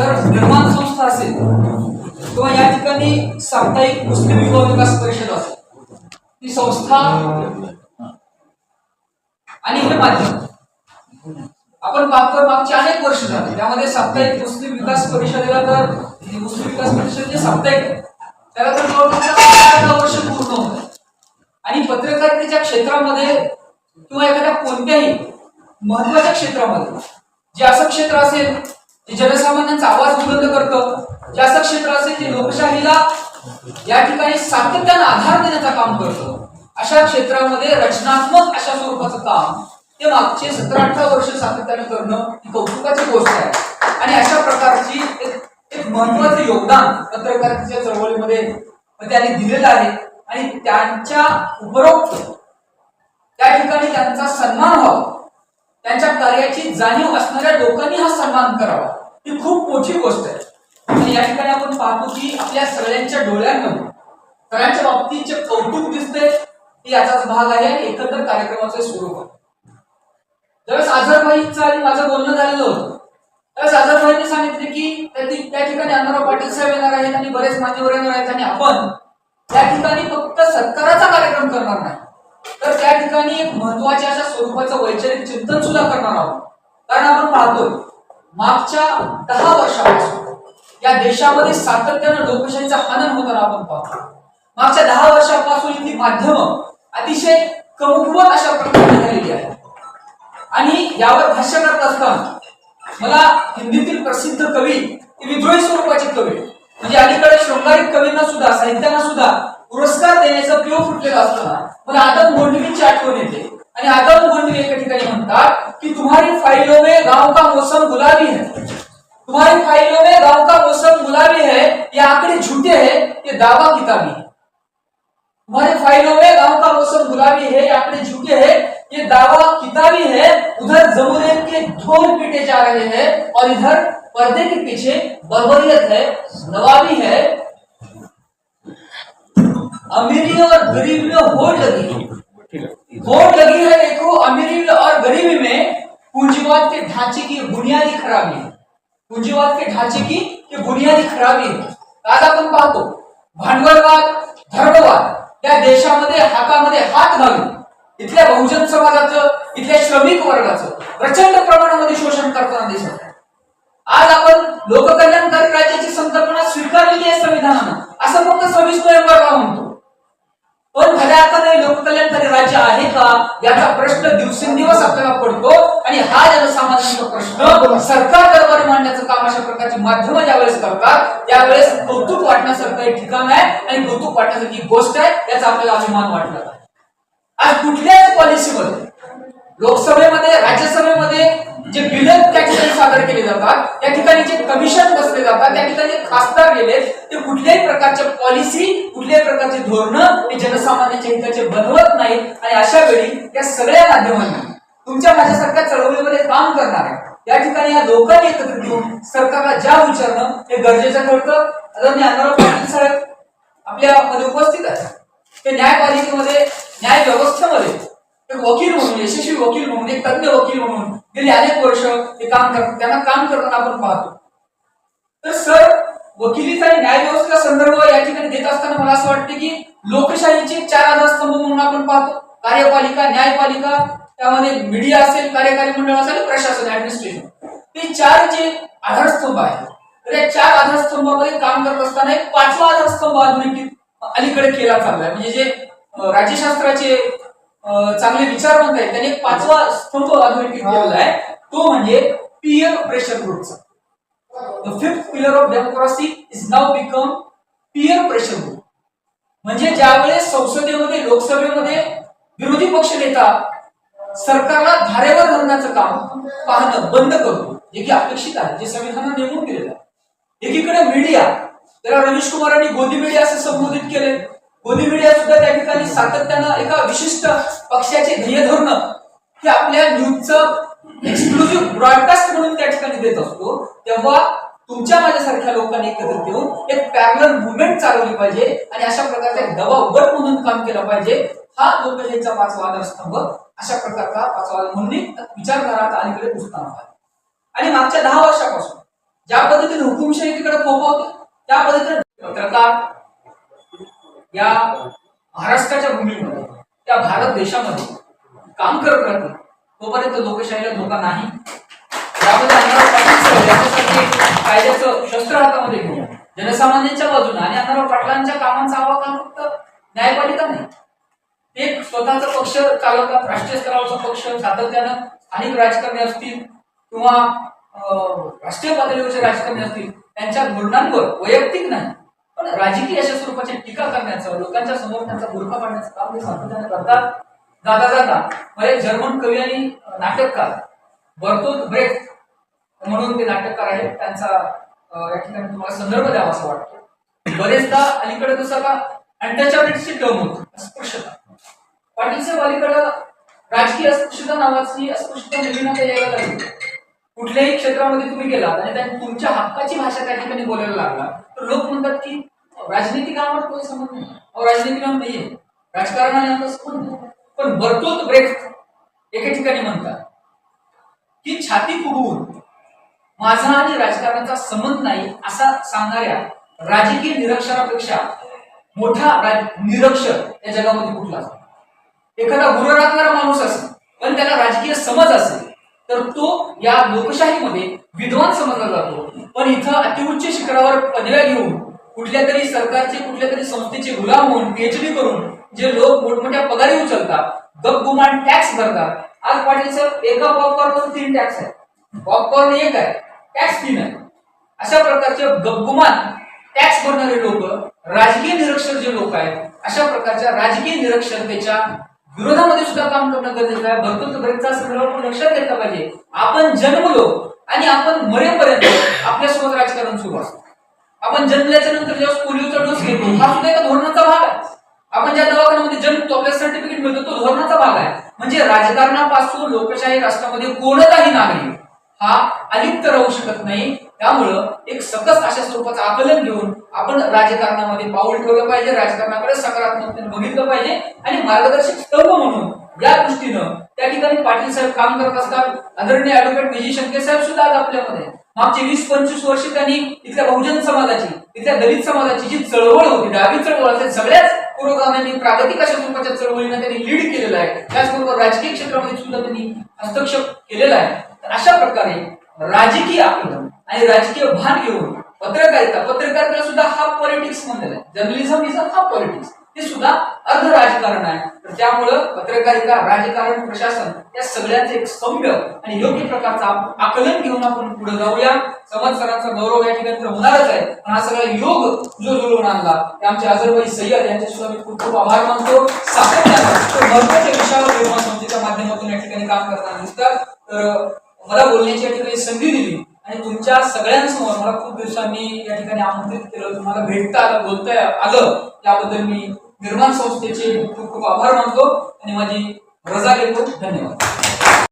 तर निर्माण संस्था असेल किंवा या ठिकाणी साप्ताहिक मुस्लिम युवा विकास परिषद असेल ती संस्था आणि हे माध्यम. आपण पाहतोय मागचे अनेक वर्ष झाले. त्यामध्ये साप्ताहिक मुस्लिम विकास परिषदेला तर मुस्लिम विकास परिषद जे साप्ताहिक. त्याला तर जवळपास वर्ष पूर्ण होत आणि पत्रकारितेच्या क्षेत्रामध्ये किंवा एखाद्या कोणत्याही महत्त्वाच्या क्षेत्रामध्ये जे असं क्षेत्र असेल जनसामान्यांचा आवाज बुलंद करतं. जे असं क्षेत्र असेल जे लोकशाहीला या ठिकाणी सातत्यानं आधार देण्याचं काम करतं. अशा क्षेत्रामध्ये रचनात्मक अशा स्वरूपाचं काम ते मागचे सतरा अठरा वर्ष सातत्यानं करणं ही कौतुकाची गोष्ट आहे. आणि अशा प्रकारची एक एक महत्वाचं योगदान पत्रकारितेच्या चळवळीमध्ये त्यांनी दिलेलं आहे. आणि त्यांच्या उपरोक्त त्या ठिकाणी त्यांचा सन्मान व्हावा. त्यांच्या कार्याची जाणीव असणाऱ्या लोकांनी हा सन्मान करावा. ही खूप मोठी गोष्ट आहे. आणि या ठिकाणी आपण पाहतो की आपल्या सगळ्यांच्या डोळ्यांमध्ये सगळ्यांच्या बाबतीत जे कौतुक दिसते हे याचाच भाग आहे आणि एकंदर कार्यक्रमाचे स्वरूप आहे. ज्यावेळेस आझरबाईचं आणि माझं बोलणं झालेलं होतं त्यावेळेस आझरबाईंनी सांगितले की त्या त्या ठिकाणी अण्णाराव पाटील साहेब येणार आहेत आणि बरेच मान्यवर येणार आहेत आणि आपण त्या ठिकाणी फक्त सत्काराचा कार्यक्रम करणार नाही. तर त्या ठिकाणी एक महत्त्वाच्या अशा स्वरूपाचं वैचारिक चिंतन सुद्धा करणार आहोत. कारण आपण पाहतोय मागच्या दहा वर्षापासून या देशामध्ये सातत्यानं लोकशाहीचा हनन होताना आपण पाहतो मागच्या दहा वर्षापासून इथली माध्यमं अतिशय कमकुवत अशा प्रकारे झालेली आहे आणि यावर भाष्य करत असताना मला हिंदीतील प्रसिद्ध कवी विद्रोही स्वरूपाचे कवी म्हणजे अलीकडे शृंगारिक कवींना सुद्धा साहित्यांना सुद्धा पुरस्कार देण्याचा प्रयोग फुटलेला असताना मला आदम गोंडवीची आठवण येते. आणि आदम गोंडवी एका ठिकाणी की तुम्हारी फाइलों में गाँव का मौसम गुलाबी है. तुम्हारी फाइलों में गाँव का मौसम गुलाबी है, ये आंकड़े झूठे हैं, ये दावा किताबी है. तुम्हारे फाइलों में गाँव का मौसम गुलाबी है, ये आंकड़े झूठे हैं, ये दावा किताबी है, उधर जमुने के ढोल पीटे जा रहे हैं और इधर पर्दे के पीछे बर्बरियत है, नवाबी है अमीरी और गरीबी में होड़ लगी। है होड़ लगी है देखो अमीरी और गरीबी में पूंजीवाद के ढांचे की बुनियादी खराबी है। पूंजीवाद के ढांचे की ये बुनियादी खराबी आहे आज आपण पाहतो भांडवलवाद धर्मवाद या देशामध्ये हातामध्ये हात घालून इथल्या बहुजन समाजाचं इथल्या श्रमिक वर्गाचं प्रचंड प्रमाणामध्ये शोषण करताना दिसत आहे. आज आपण लोककल्याणकारी राज्याची संकल्पना स्वीकारलेली आहे संविधानानं. असं फक्त सव्वीस नोव्हेंबरला म्हणतो. पण खऱ्या अर्थाने लोककल्याणकारी राज्य आहे का? याचा प्रश्न दिवसेंदिवस आपल्याला पडतो. आणि हा जनसामान्यांचा प्रश्न सरकार दरबारी मांडण्याचं काम अशा प्रकारची माध्यम ज्यावेळेस करतात त्यावेळेस कौतुक वाटण्यासारखं एक ठिकाण आहे. आणि कौतुक वाटण्यासारखी गोष्ट आहे याचा आपल्याला अभिमान वाटला. आज कुठल्याच पॉलिसीमध्ये लोकसभेमध्ये राज्यसभेमध्ये जे बिल त्या ठिकाणी सादर केले जातात त्या ठिकाणी जे कमिशन जातात त्या ठिकाणी खासदार गेले ते कुठल्याही प्रकारच्या पॉलिसी कुठल्याही प्रकारचे धोरण हे जनसामान्यांच्या हिताचे बनवत नाही आणि अशा वेळी या सगळ्या माध्यमांनी तुमच्या माझ्यासारख्या चळवळीमध्ये काम करणार आहे या ठिकाणी या लोकांनी एकत्र घेऊन सरकारला ज्या विचारणं हे गरजेचं ठरतं. आदरणीय अण्णाराव पाटील साहेब आपल्या मध्ये उपस्थित आहे ते न्यायपालिकेमध्ये न्याय व्यवस्थेमध्ये एक वकील म्हणून यशस्वी वकील म्हणून एक तज्ञ वकील म्हणून गेली अनेक वर्ष ते काम करतात त्यांना काम करताना आपण पाहतो. तर सर वकिलीचा आणि न्याय व्यवस्थेचा संदर्भ या ठिकाणी देत असताना मला असं वाटतं की लोकशाहीचे चार आधारस्तंभ म्हणून आपण पाहतो. कार्यपालिका न्यायपालिका त्यामध्ये मीडिया असेल कार्यकारी मंडळ असेल प्रशासन ऍडमिनिस्ट्रेशन ते चार जे आधारस्तंभ आहेत तर या चार आधारस्तंभामध्ये काम करत असताना एक पाचवा आधारस्तंभ आधुनिक अलीकडे केला चाललाय म्हणजे जे राज्यशास्त्राचे चांगले विचारवंत आहेत त्यांनी एक पाचवा स्तंभ आधुनिक केलेला आहे. तो म्हणजे पीएम प्रेशर ग्रुपचा. The fifth pillar of democracy is now become peer pressure group. म्हणजे ज्यावेळेस संसदेमध्ये लोकसभेमध्ये विरोधी पक्ष नेता सरकारला धारेवर धरण्याचं काम पाहणं बंद करतो जे की अपेक्षित आहे जे संविधानाने नेमून दिलेलं आहे. एकीकडे मीडिया त्याला रवीश कुमारांनी गोदी मीडिया असं संबोधित केले गोदी मीडिया सुद्धा त्या ठिकाणी सातत्यानं एका विशिष्ट पक्षाचे ध्येय धरणं हे आपल्या न्यूजचं एक्सक्लुझिव्ह ब्रॉडकास्ट म्हणून त्या ठिकाणी देत असतो. तेव्हा तुमच्या माझ्यासारख्या लोकांनी एकत्रित येऊन एक पॅरलर मुवमेंट चालवली पाहिजे आणि अशा प्रकारचा एक दबाव गट म्हणून काम केलं पाहिजे. हा लोकशाहीचा पाचवा आधारस्तंभ. अशा प्रकारचा पाचवा म्हणून विचार आता अलीकडे पुसताना आणि मागच्या दहा वर्षापासून ज्या पद्धतीने हुकूम फोफवते त्या पद्धतीने पत्रकार या महाराष्ट्राच्या भूमीमध्ये त्या भारत देशामध्ये काम करत राहतील. तोपर्यंत लोकशाहीला धोका नाही. अण्णाराव पाटील कायद्याचं शस्त्र हातामध्ये घेऊन जनसामान्यांच्या बाजूने आणि अण्णाराव पाटलांच्या कामांचा आवाका फक्त न्यायपालिका नाही. ते स्वतःचा पक्ष चालवतात राष्ट्रीय स्तरावरचा पक्ष सातत्यानं स्थानिक राजकारणी असतील किंवा राष्ट्रीय पातळीवरचे राजकारणी असतील त्यांच्या धोरणांवर वैयक्तिक नाही पण राजकीय अशा स्वरूपाची टीका करण्याचं लोकांच्या समोर त्यांचा बुरखा पाडण्याचं काम ते सातत्यानं करतात. जाता जाता म्हणजे जर्मन कवी आणि नाटककार बर्तोल ब्रेक म्हणून ते नाटककार आहेत त्यांचा या ठिकाणी तुम्हाला संदर्भ द्यावा असं वाटतं. बरेचदा अलीकडे कसं का अनटचॅबिलिटीची टर्म होती अस्पृश्यता. पाटील साहेब अलीकडं राजकीय अस्पृश्यता नावाची अस्पृश्यता नवीन यायला लागली. कुठल्याही क्षेत्रामध्ये तुम्ही गेलात आणि त्यांनी तुमच्या हक्काची भाषा त्या ठिकाणी बोलायला लागला तर लोक म्हणतात की राजनीती कामात कोणी संबंध नाही? राजनीती काम नाहीये. राजकारणाने आमचा संबंध नाही. पण बर्तोत ब्रेक एके ठिकाणी म्हणतात की छाती फुगवून माझा आणि राजकारणाचा संबंध नाही असा सांगणाऱ्या राजकीय निरक्षरापेक्षा मोठा निरक्षर या जगामध्ये कुठला असतो? एखादा गुरु राखणारा माणूस असेल पण त्याला राजकीय समज असेल तर तो या लोकशाहीमध्ये विद्वान समजला जातो. पण इथं अतिउच्च शिखरावर पदव्या घेऊन कुठल्या तरी सरकारचे कुठल्या तरी संस्थेचे गुलाम होऊन पीएचडी करून जे लोक मोठमोठ्या पगारी उचलतात गपगुमान टॅक्स भरतात. आज पाटील सर एका पॉपकॉर्नवर तीन टॅक्स आहे पॉपकॉर्न एक आहे. टॅक्स डिनर अशा प्रकारचे गपगुमान टॅक्स भरणारे लोक राजकीय निरक्षर जे लोक आहेत अशा प्रकारच्या राजकीय निरक्षरतेच्या विरोधामध्ये सुद्धा काम करणं गरजेचं आहे. भरपूर ब्रेकचा संदर्भात लक्षात घेतला पाहिजे आपण जन्मलो आणि आपण मरेपर्यंत आपल्यासोबत राजकारण सुरू असतं. आपण जन्मल्याच्या नंतर जेव्हा पोलिओचा डोस घेतो हा सुद्धा एका धोरणाचा भाग आहे. आपण ज्या दवाखान्यामध्ये जन्मतो आपल्याला सर्टिफिकेट मिळतो तो धोरणाचा भाग आहे. म्हणजे राजकारणापासून लोकशाही राष्ट्रामध्ये कोणताही नागरिक हा अलिप्त राहू शकत नाही. त्यामुळं एक सकस अशा स्वरूपाचं आकलन घेऊन आपण राजकारणामध्ये पाऊल ठेवलं पाहिजे राजकारणाकडे सकारात्मकतेने बघितलं पाहिजे आणि मार्गदर्शक स्तंभ म्हणून या दृष्टीनं त्या ठिकाणी पाटील साहेब काम करत असतात. आदरणीय ऍडव्होकेट विजय शंकर साहेब सुद्धा आज आपल्यामध्ये. मागची वीस पंचवीस वर्ष त्यांनी इथल्या बहुजन समाजाची इथल्या दलित समाजाची जी चळवळ होती डावी चळवळ असेल सगळ्याच पुरोगामांनी प्रागतिक अशा स्वरूपाच्या चळवळींना त्यांनी लीड केलेलं आहे. त्याचबरोबर राजकीय क्षेत्रामध्ये सुद्धा त्यांनी हस्तक्षेप केलेला आहे. अशा प्रकारे राजकीय आकलन आणि राजकीय भान घेऊन पत्रकारिता पत्रकारिता सुद्धा हा पॉलिटिक्स म्हणलेला आहे. जर्नलिझम इज हा पॉलिटिक्स हे सुद्धा अर्ध राजकारण आहे. तर त्यामुळं पत्रकारिता राजकारण प्रशासन या सगळ्यांचे एक सौम्य आणि योग्य प्रकारचा आकलन घेऊन आपण पुढे जाऊया. संवत्सरांचा गौरव या ठिकाणी तर होणारच आहे. पण हा सगळा योग जो जुळवून आणला ते आमचे अजरबाई सय्यद यांचे सुद्धा मी खूप खूप आभार मानतो. सातत्यानं महत्त्वाच्या विषयावर निर्माण संस्थेच्या माध्यमातून या ठिकाणी काम करताना दिसतात. तर मला बोलण्याची या ठिकाणी संधी दिली. आणि तुमच्या सगळ्यांसमोर मला खूप दिवसांनी या ठिकाणी आमंत्रित केलं. तुम्हाला भेटता आलं बोलता आलं. त्याबद्दल मी निर्माण संस्थेचे खूप खूप आभार मानतो. आणि माझी रजा घेतो. धन्यवाद.